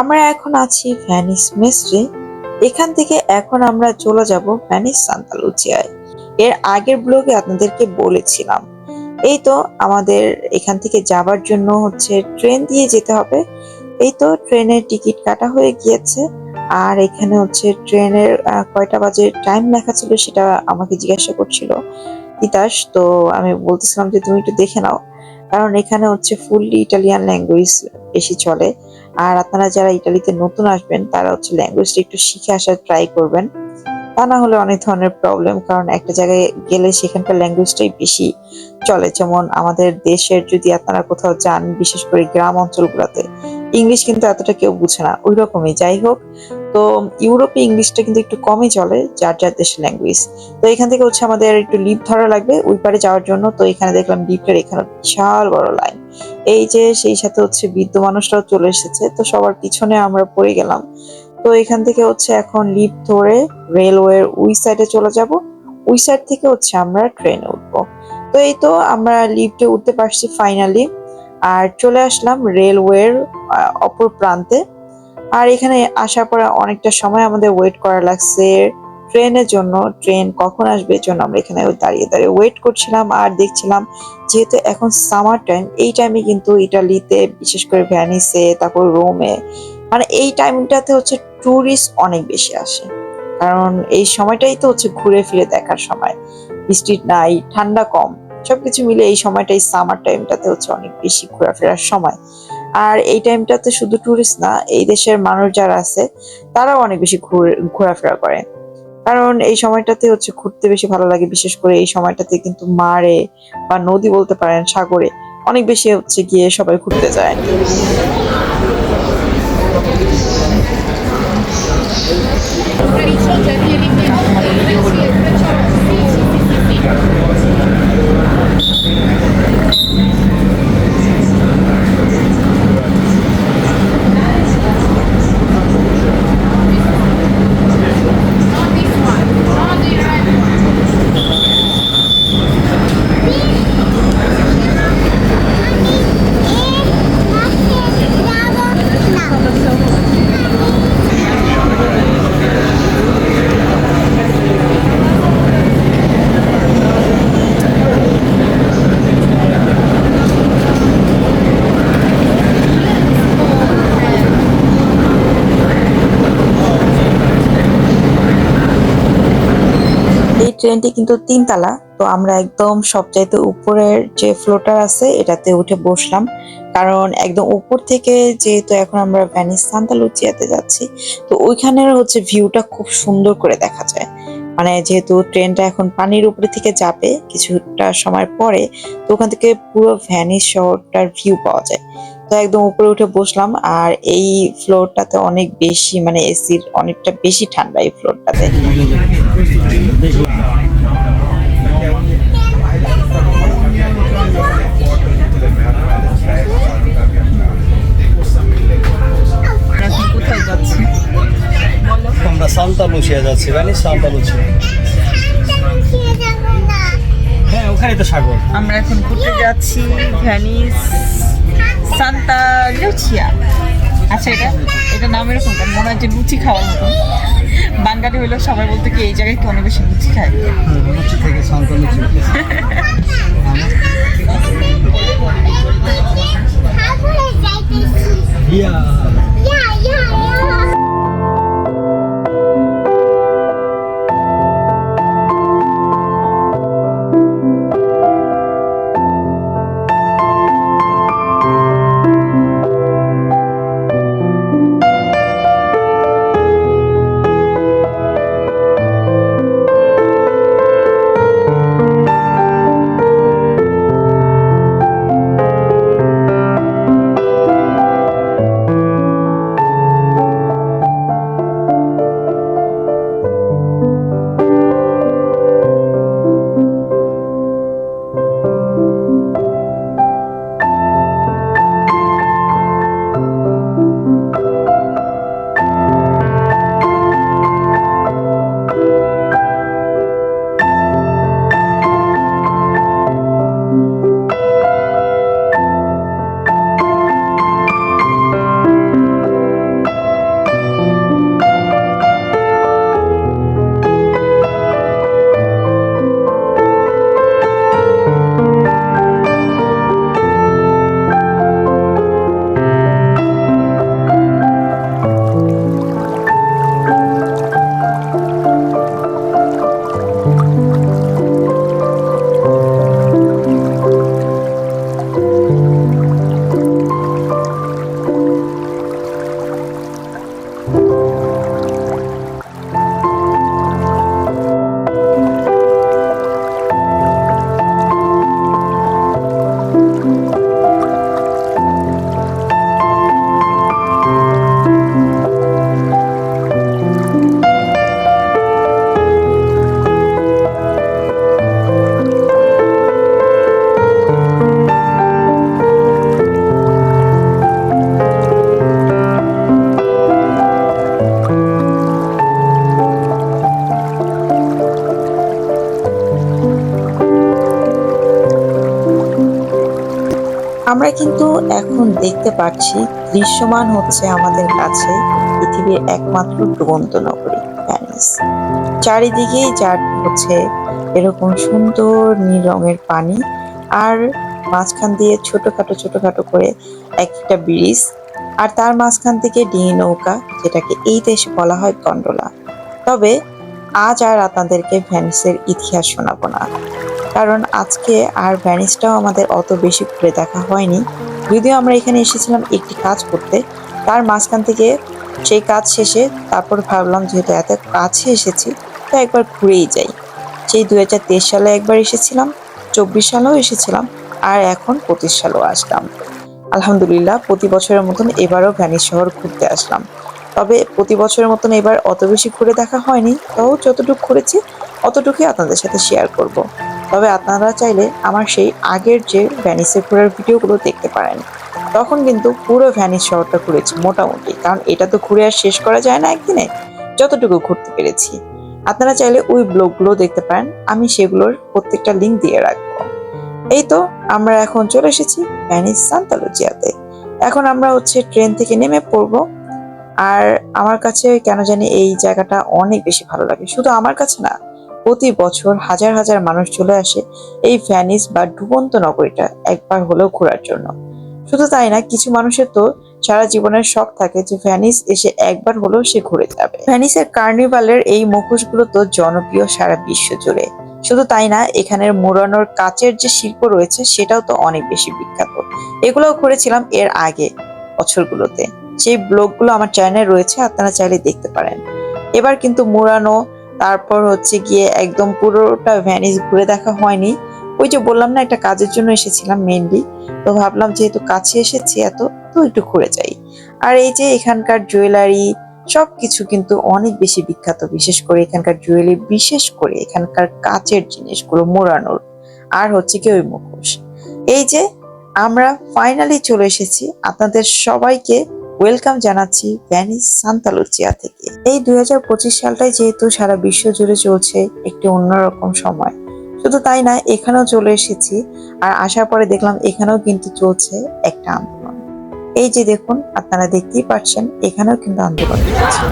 আমরা এখন আছি ভ্যানিস মেসরে এখান থেকে এখন আমরা চলে যাব ভ্যানিস সান্তালুচিয়ায় এর আগের ব্লগে আপনাদেরকে বলেছিলাম। এই তো আমাদের এখান থেকে যাবার জন্য হচ্ছে ট্রেন দিয়ে যেতে হবে। এই তো ট্রেনের টিকিট কাটা হয়ে গিয়েছে। আর এখানে হচ্ছে ট্রেনের কয়টা বাজে টাইম লেখা ছিল সেটা আমাকে জিজ্ঞাসা করছিল তিতাস। তো আমি বলতেছিলাম যে তুমি একটু দেখে নাও। কারণ এখানে হচ্ছে ফুললি ইটালিয়ান ল্যাঙ্গুয়েজ বেশি চলে। আর আপনারা যারা ইটালিতে নতুন আসবেন তারা হচ্ছে ল্যাঙ্গুয়েজটা একটু শিখে আসার ট্রাই করবেন। তা না হলে অনেক ধরনের প্রবলেম কারণ একটা জায়গায় গেলে সেখানকার ল্যাঙ্গুয়েজটাই বেশি চলে। যেমন আমাদের দেশের যদি আপনারা কোথাও যান, বিশেষ করে গ্রাম অঞ্চলগুলোতে ইংলিশ কিন্তু এতটা কেউ বুঝে না। ওই রকমই যাই হোক। তো ইউরোপে ইংলিশটা কিন্তু একটু কমই চলে, যার যার দেশের ল্যাঙ্গুয়েজ তো এখান থেকে হচ্ছে আমাদের একটু লিফট ধরা লাগবে ওই পারে যাওয়ার জন্য। তো এখানে দেখলাম লিফটের এখানে বিশাল বড় লাইন এই যে সেই সাথে হচ্ছে বৃদ্ধ মানুষরাও চলে এসেছে, তো সবার পিছনে আমরা পড়ে গেলাম। তো এখান থেকে হচ্ছে এখন লিফট ধরে রেলওয়ের ওই সাইডে চলে যাব। ওই সাইড থেকে হচ্ছে আমরা ট্রেনে উঠবো। তো এই তো আমরা লিফটে উঠতে পারছি ফাইনালি আর চলে আসলাম রেলওয়ের অপর প্রান্তে। আর এখানে আসার পরে অনেকটা সময় আমাদের ওয়েট করা লাগছে। ট্রেনের জন্য ট্রেন কখন আসবে এর জন্য আমরা এখানে দাঁড়িয়ে দাঁড়িয়ে ওয়েট করছিলাম আর দেখছিলাম যেহেতু এখন সামার টাইম এই টাইমে কিন্তু ইটালিতে বিশেষ করে ভ্যানিসে তারপর রোমে মানে এই টাইমটাতে হচ্ছে ট্যুরিস্ট অনেক বেশি আসে। কারণ এই সময়টাই তো হচ্ছে ঘুরে ফিরে দেখার সময়। বৃষ্টি নাই ঠান্ডা কম, সবকিছু মিলে এই সময়টাই সামার টাইমটাতে হচ্ছে অনেক বেশি ঘোরাফেরার সময়। আর এই টাইমটাতে শুধু ট্যুরিস্ট না, এই দেশের মানুষ যারা আছে, তারাও অনেক বেশি ঘুরে- ঘোরাফেরা করে। কারণ এই সময়টাতে হচ্ছে ঘুরতে বেশি ভালো লাগে, বিশেষ করে এই সময়টাতে কিন্তু মারে বা নদী বলতে পারেন, সাগরে অনেক বেশি হচ্ছে গিয়ে সবাই ঘুরতে যায়। এই ট্রেনটি কিন্তু তিনতলা, তো আমরা একদম সবচাইতে উপরের যে ফ্লোটার আছে, এটাতে উঠে বসলাম। কারণ একদম উপর থেকে যেহেতু এখন আমরা ভ্যানিস সান্তা লুচিয়াতে যাচ্ছি, তো ওইখানের হচ্ছে ভিউটা খুব সুন্দর করে দেখা যায়। মানে যেহেতু ট্রেনটা এখন পানির উপরে থেকে যাবে, কিছুটা সময় পরে, তো ওখান থেকে পুরো ভ্যানিস শহরটার ভিউ পাওয়া যায়। তো একদম উপরে উঠে বসলাম, আর এই ফ্লোরটাতে অনেক বেশি মানে এসির অনেকটা বেশি ঠান্ডা এই ফ্লোরটাতে আমরা সান্তা লুচিয়া যাচ্ছি জানি সান্তা লুচিয়া ওখানে তো সাগর? আমরা এখন ঘুরতে যাচ্ছি ভ্যানিস সান্তা লুচিয়া। আচ্ছা এটা এটা নাম এরকম কেন? মনে হয় যে লুচি খাওয়ার মতো। বাঙালি হলেও সবাই বলতে কি এই জায়গায় কি অনেক বেশি লুচি খায়? লুচি থেকে সান্তা লুচি। ইয়া আমরা কিন্তু এখন দেখতে পাচ্ছি দৃশ্যমান হচ্ছে আমাদের কাছে পৃথিবীর একমাত্র ডুবন্ত নগরী, প্যারিস। চারিদিকেই যার হচ্ছে এরকম সুন্দর নীল রঙের পানি আর মাঝখান দিয়ে ছোটখাটো ছোটখাটো করে একটা ব্রিজ আর তার মাঝখান থেকে ডিঙি নৌকা, যেটাকে এই দেশে বলা হয় গন্ডোলা। তবে আজ আর আপনাদেরকে ভ্যানিসের ইতিহাস শোনাবো না। কারণ আজকে আর ভ্যানিসটাও আমাদের অত বেশি ঘুরে দেখা হয়নি। যদিও আমরা এখানে এসেছিলাম একটি কাজ করতে, তার মাঝখান থেকে সেই কাজ শেষে তারপর ভাবলাম যেহেতু এত কাছে এসেছি, তো একবার ঘুরেই যাই। সেই দু হাজার তেইশ সালে একবার এসেছিলাম, চব্বিশ সালেও এসেছিলাম, আর এখন পঁচিশ সালেও আসলাম। আলহামদুলিল্লাহ, প্রতি বছরের মতন এবারও ভ্যানিস শহর ঘুরতে আসলাম। তবে প্রতি বছরের মতন এবার অত বেশি ঘুরে দেখা হয়নি তাও যতটুকু ঘুরেছি, অতটুকুই আপনাদের সাথে শেয়ার করব। তবে আপনারা চাইলে আমার সেই আগের যে ভ্যানিসের ঘোরার ভিডিওগুলো দেখতে পারেন। তখন কিন্তু পুরো ভ্যানিস শহরটা ঘুরেছি, মোটামুটি। কারণ এটা তো ঘুরে আর শেষ করা যায় না একদিনে। যতটুকু ঘুরতে পেরেছি। আপনারা চাইলে ওই ব্লগগুলো দেখতে পারেন। আমি সেগুলোর প্রত্যেকটা লিঙ্ক দিয়ে রাখব। এই তো আমরা এখন চলে এসেছি ভ্যানিস সান্তালুজিয়াতে এখন আমরা হচ্ছে ট্রেন থেকে নেমে পড়ব। আর আমার কাছে কেন জানি এই জায়গাটা অনেক বেশি ভালো লাগে। শুধু আমার কাছে না প্রতি বছর হাজার হাজার মানুষ চলে আসে এই ভ্যানিস বা ডুবন্ত নগরীটা একবার হলেও ঘোরার জন্য। শুধু তাই না, কিছু মানুষের তো সারা জীবনের শখ থাকে যে ভ্যানিস এসে একবার হলেও সে ঘুরে যাবে। ভ্যানিসের কার্নিভালের এই মুখোশগুলো তো জনপ্রিয় সারা বিশ্ব জুড়ে। শুধু তাই না, এখানের মোড়ানোর কাচের যে শিল্প রয়েছে সেটাও তো অনেক বেশি বিখ্যাত। এগুলোও ঘুরেছিলাম এর আগে বছরগুলোতে। সেই ব্লগগুলো আমার চ্যানেলে রয়েছে, আপনারা চাইলে দেখতে পারেন। এবার কিন্তু মুড়ানো তারপর হচ্ছে গিয়ে একদম পুরোটা ভ্যানিস ঘুরে দেখা হয়নি। ওই যে বললাম না, একটা কাজের জন্য এসেছিলাম মেনলি তো ভাবলাম যেহেতু কাছে এসেছি এত, তো একটু ঘুরে যাই। আর এই যে এখানকার জুয়েলারি সবকিছু কিন্তু অনেক বেশি বিখ্যাত। বিশেষ করে এখানকার জুয়েলারি বিশেষ করে এখানকার কাচের জিনিসগুলো, মোড়ানোর। আর হচ্ছে কি ওই মুখোশ। এই যে আমরা ফাইনালি চলে এসেছি। আপনাদের সবাইকে ওয়েলকাম জানাচ্ছি ভ্যানিস সান্তালুচিয়া থেকে এই দুই হাজার পঁচিশ সালটাই যেহেতু সারা বিশ্ব জুড়ে চলছে একটি অন্যরকম সময় শুধু তাই না এখানেও চলে এসেছি আর আসার পরে দেখলাম এখানেও কিন্তু চলছে একটা আন্দোলন এই যে দেখুন আপনারা দেখতেই পাচ্ছেন এখানেও কিন্তু আন্দোলন চলছে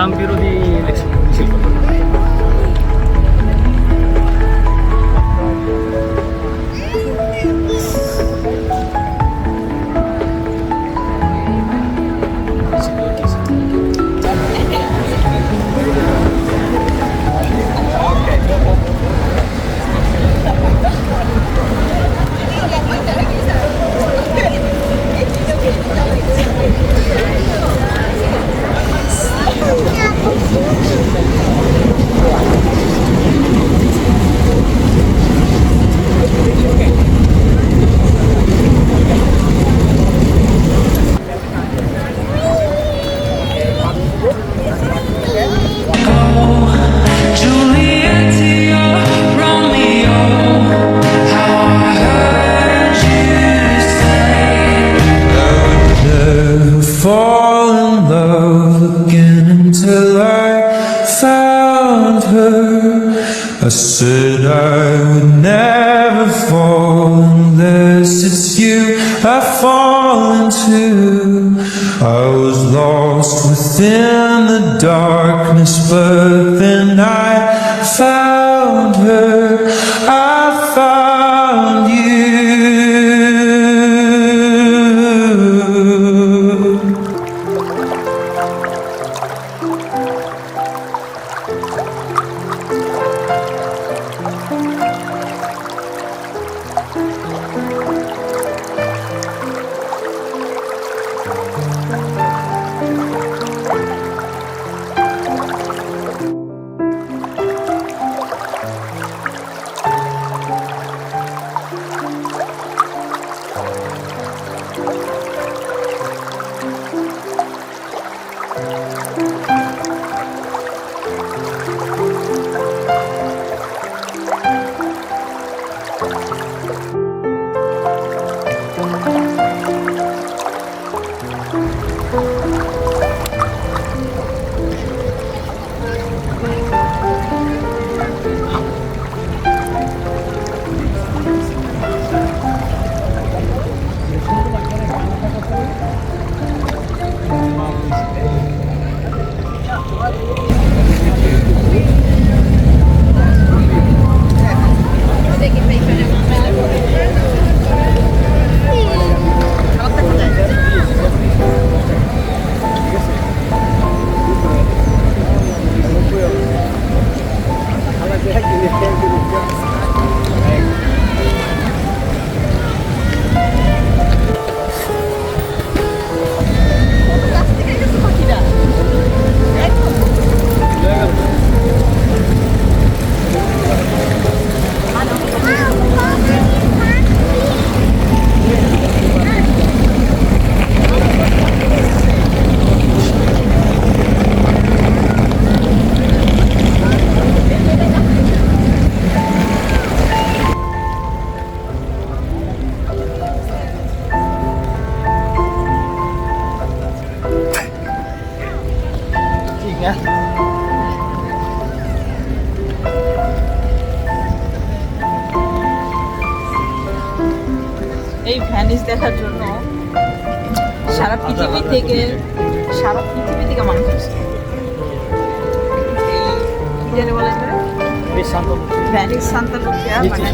ট্রাম্প বিরোধী her. I said I would never fall unless it's you I fall into. I was lost within the darkness, but then I found her. বেশ শান্ত ভ্যানিস সান্তা লুকিয়া মানে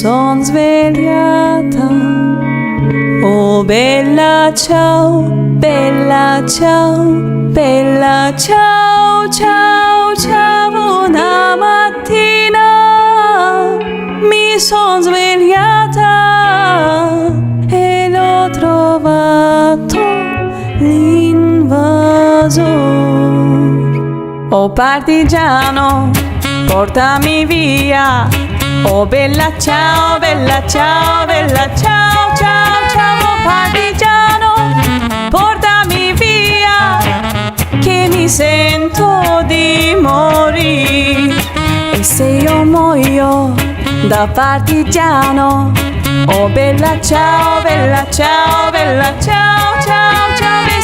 son svegliata. Oh bella ciao, bella ciao, bella ciao, ciao, ciao. Una mattina mi son svegliata e l'ho trovato l'invasore. Oh partigiano, portami via. Oh bella ciao, bella ciao, bella ciao, ciao, ciao. Partigiano, portami via. Che mi sento di morire. E se io muoio da partigiano. Oh bella ciao, bella ciao, bella ciao, ciao, ciao.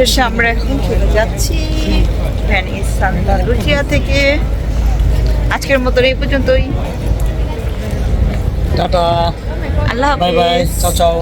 অবশেষে আমরা এখন চলে যাচ্ছি Venice Santa Lucia থেকে। আজকের মতো এই পর্যন্তই। Tata. Allah bye bye. Ciao ciao.